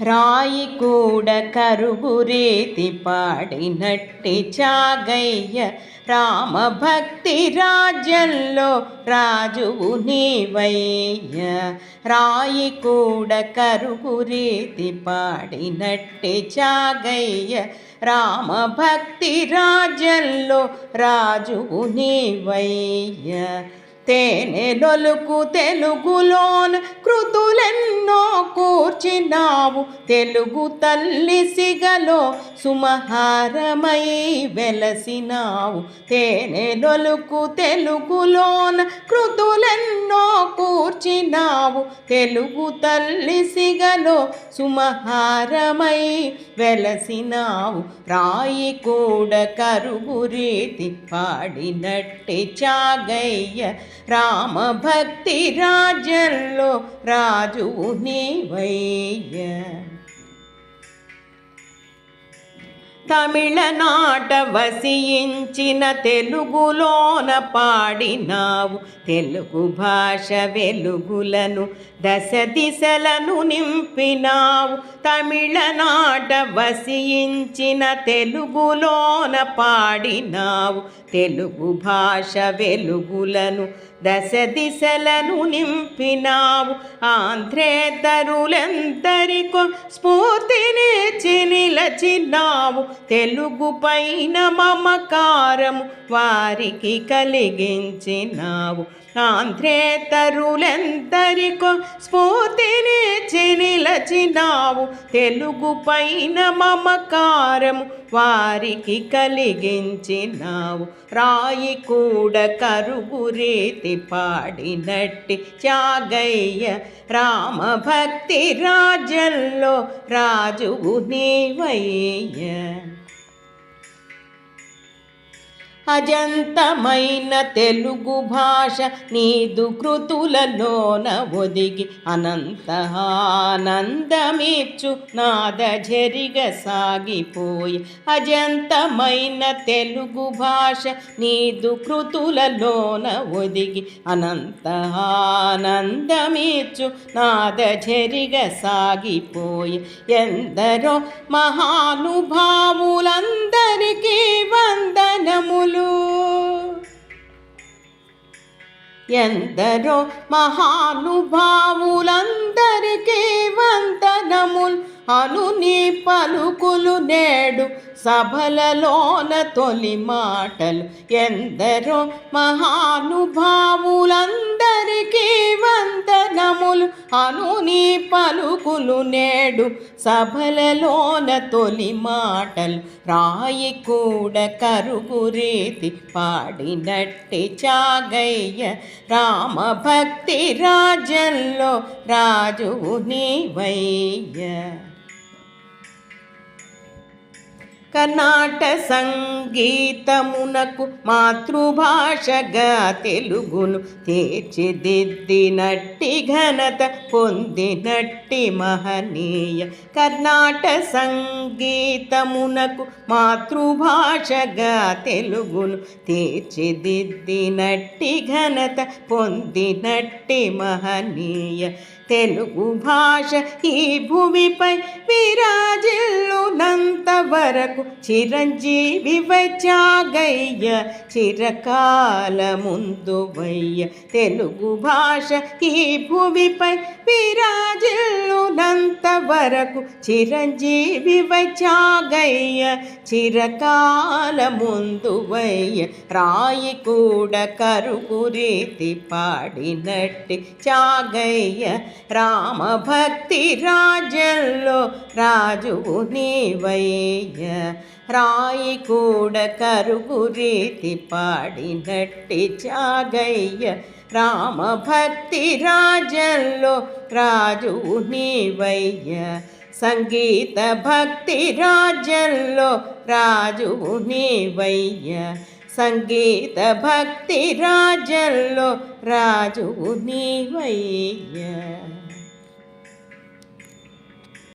రాయి కూడ కరుగురేతి పాడినట్టి చాగయ్య రామభక్తి రాజ్యంలో రాజువు నీవయ్య. రాయి కూడ కరుగురేతి పాడినట్టి చాగయ్య రామభక్తి రాజ్యంలో రాజువు నీవయ్య. తేనె నొలుకు తెలుగులోన్ కృతులెన్నో కూర్చినావు. తెలుగు తల్లి సిగలో సుమహారమై వెలసినావు. తేనె నొలుకు తెలుగులోన కృతులెన్నో కూర్చినావు. తెలుగు తల్లి సిగలో సుమహారమై వెలసినావు. రాయి కూడా కరుగు రీతి పాడినట్టి చాగయ్య. రామభక్తి రాజల్లో రాజువు నీవయ్య. తమిళనాట వసించిన తెలుగులోన పాడినావు. తెలుగు భాష వెలుగులను దశ దిశలను నింపినావు. తమిళనాట వసించిన తెలుగులోన పాడినావు. తెలుగు భాష వెలుగులను దశ దిశలను నింపినావు. ఆంధ్రేతరులందరికో స్ఫూర్తినిచ్చి నిలచినావు. తెలుగు పైన మమకారము వారికి కలిగించినావు. ఆంధ్రేతరులందరికో స్ఫూర్తినిచ్చి నిలచినావు. తెలుగు పైన మమకారము వారికి కలిగించినావు. రాయి కూడా కరుగు రీతి పాడినట్టి త్యాగయ్య రామభక్తి రాజల్లో రాజువు నీవయ్య. అజంతమైన తెలుగు భాష నీదు కృతులలోన ఒదిగి అనంత ఆనందమిచ్చు నాద జరిగ సాగిపోయి. అజంతమైన తెలుగు భాష నీదు కృతులలోన ఒదిగి అనంత ఆనందమిచ్చు నాద జరిగ సాగిపోయి. ఎందరో మహానుభావులందరికీ వందనములు ఎందరో మహానుభావులందరికీ వందనములు. అను నీ పలుకులు నేడు సభలలోన తొలి మాటలు ఎందరో మహానుభావులందరికీ వందనములు. అనుని పలుకులు నేడు సభలలోన తొలి మాటలు రాయి కూడా కరుగు రీతి పాడినట్టి చాగయ్య రామభక్తి రాజల్లో రాజువు నీవయ్య. కర్ణాట సంగీతమునకు మాతృభాషగా తెలుగును తీర్చిదిద్దినట్టి ఘనత పొందినట్టి మహనీయ. కర్ణాట సంగీతమునకు మాతృభాషగా తెలుగును తీర్చిదిద్దినట్టి ఘనత పొందినట్టి మహనీయ. తెలుగు భాష ఈ భూమిపై విరాజిల్లునంత వరకు చిరంజీవి వచ్చాగయ్య చిరకాల ముందు వయ్య. తెలుగు భాష ఈ భూమిపై విరాజిల్లునంత వరకు చిరంజీవి వచ్చాగయ్య చిరకాల ముందు వయ్య. రాయి కూడా కరుగు రీతి పాడినట్టి చాగయ్య రామభక్తి రాజ్యంలో రాజువు నీవయ్య. రాయి కూడా కరుగు రీతి పాడినట్టి చాగయ్య. రామభక్తి రాజ్యంలో రాజువు నీవయ్య. సంగీత భక్తి రాజ్యంలో రాజువు నీవయ్య. సంగీత భక్తి రాజల్లో రాజు నీవయ్యా.